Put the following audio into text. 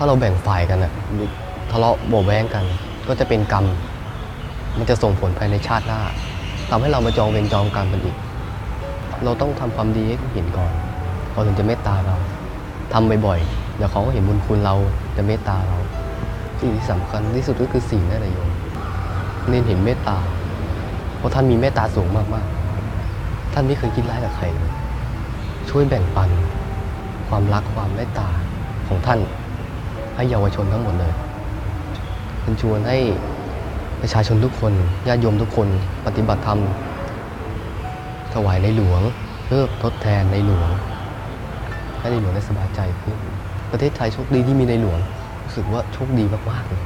ถ้าเราแบ่งฝ่ายกันอะหรือทะเลาะโบแว้งกัน ก็จะเป็นกรรม มันจะส่งผลภายในชาติหน้าทำให้เรามาจองเวรจองกรรมกันอีก เราต้องทำความดีให้เขาเห็นก่อนเขาถึงจะเมตตาเราทำบ่อยๆเดี๋ยวเขาก็เห็นบุญคุณเราจะเมตตาเรา สิ่งที่สำคัญที่สุดก็คือสิ่นั่นแหละโยมเน้นเห็นเมตตา เพราะท่านมีเมตตาสูงมากๆ ท่านไม่เคยคิดร้ายกับใครเลย ช่วยแบ่งปัน ความรักความเมตตาของท่าน ให้เยาวชนทั้งหมดเลยเชิญชวนให้ประชาชนทุกคนญาติโยมทุกคนปฏิบัติธรรมถวายในหลวงเพื่อทดแทนในหลวงให้ในหลวงได้สบายใจขึ้นประเทศไทยโชคดีที่มีในหลวงรู้สึกว่าโชคดีมากๆเลย